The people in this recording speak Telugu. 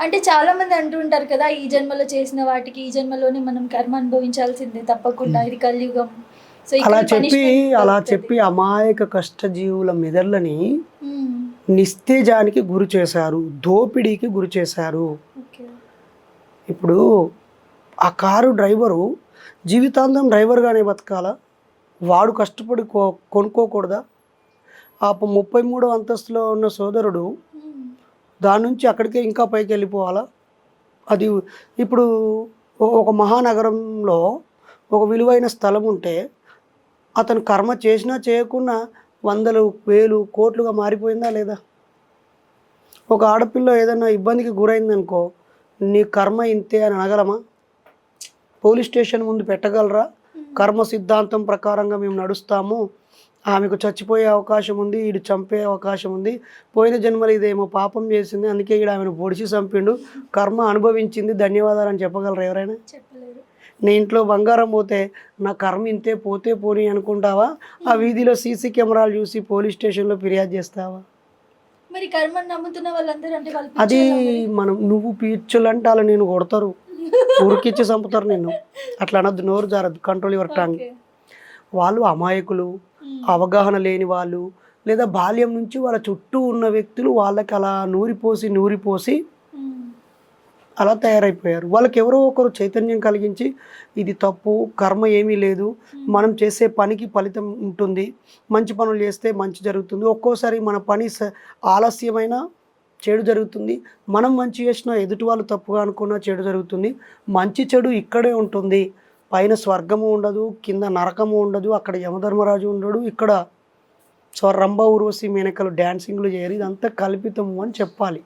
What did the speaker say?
అంటే చాలా మంది అంటుంటారు కదా ఈ జన్మలో చేసిన వాటికి ఈ జన్మలోనే మనం కర్మ అనుభవించాల్సిందే తప్పకుండా ఇది కలియుగం సో అలా చెప్పి అలా. చెప్పి అమాయక కష్టజీవుల మెదళ్ళని. నిస్తేజానికి గురి చేశారు దోపిడీకి గురి చేశారు ఇప్పుడు ఆ కారు డ్రైవరు జీవితాంతం డ్రైవర్గానే బతకాలా వాడు కష్టపడి కొనుక్కోకూడదా ఆ ముప్పై మూడో అంతస్తులో ఉన్న సోదరుడు. దాని నుంచి అక్కడికే ఇంకా పైకి వెళ్ళిపోవాలా? అది ఇప్పుడు ఒక మహానగరంలో ఒక విలువైన స్థలం ఉంటే అతను కర్మ చేసినా చేయకున్నా వందలు వేలు కోట్లుగా మారిపోయిందా లేదా? ఒక ఆడపిల్ల ఏదైనా ఇబ్బందికి గురైందనుకో నీ కర్మ ఇంతే అని అనగలమా? పోలీస్ స్టేషన్ ముందు పెట్టగలరా? కర్మ సిద్ధాంతం ప్రకారంగా మేము నడుస్తాము. ఆమెకు చచ్చిపోయే అవకాశం ఉంది ఈడు చంపే అవకాశం ఉంది. పోయిన జన్మలో ఇదేమో పాపం చేసింది అందుకే ఈడు ఆమెను పొడిచి చంపిండు. కర్మ అనుభవించింది ధన్యవాదాలు అని చెప్పగలరు ఎవరైనా? నీ ఇంట్లో బంగారం పోతే నా కర్మ ఇంతే పోతే పోని అనుకుంటావా? ఆ వీధిలో సీసీ కెమెరాలు చూసి పోలీస్ స్టేషన్లో ఫిర్యాదు చేస్తావా? మరి కర్మని నమ్ముతున్న వాళ్ళందరూ అంటే వాళ్ళు అది? మనం నువ్వు పీచులంటే అలా నేను కొడతారు. ఉరికిచ్చి చంపుతారు నిన్ను. అట్లా అనొద్దు నోరు జారద్దు కంట్రోల్ యువర్ టంగ్ ఓకే. వాళ్ళు అమాయకులు. అవగాహన లేని వాళ్ళు లేదా బాల్యం నుంచి వాళ్ళ చుట్టూ ఉన్న వ్యక్తులు వాళ్ళకి అలా నూరిపోసి నూరిపోసి. అలా తయారైపోయారు. వాళ్ళకి ఎవరో ఒకరు చైతన్యం కలిగించి ఇది తప్పు కర్మ ఏమీ లేదు. మనం చేసే పనికి ఫలితం ఉంటుంది. మంచి పనులు చేస్తే మంచి జరుగుతుంది. ఒక్కోసారి మన పని ఆలస్యమైన చెడు జరుగుతుంది. మనం మంచి చేసినా ఎదుటి వాళ్ళు తప్పుగా అనుకున్నా చెడు జరుగుతుంది. మంచి చెడు ఇక్కడే ఉంటుంది. పైన స్వర్గము ఉండదు కింద నరకము ఉండదు అక్కడ యమధర్మరాజు ఉండడు ఇక్కడ సో రంభ ఊర్వశి మేనకలు డ్యాన్సింగ్లు చేయరు ఇదంతా కల్పితము అని చెప్పాలి.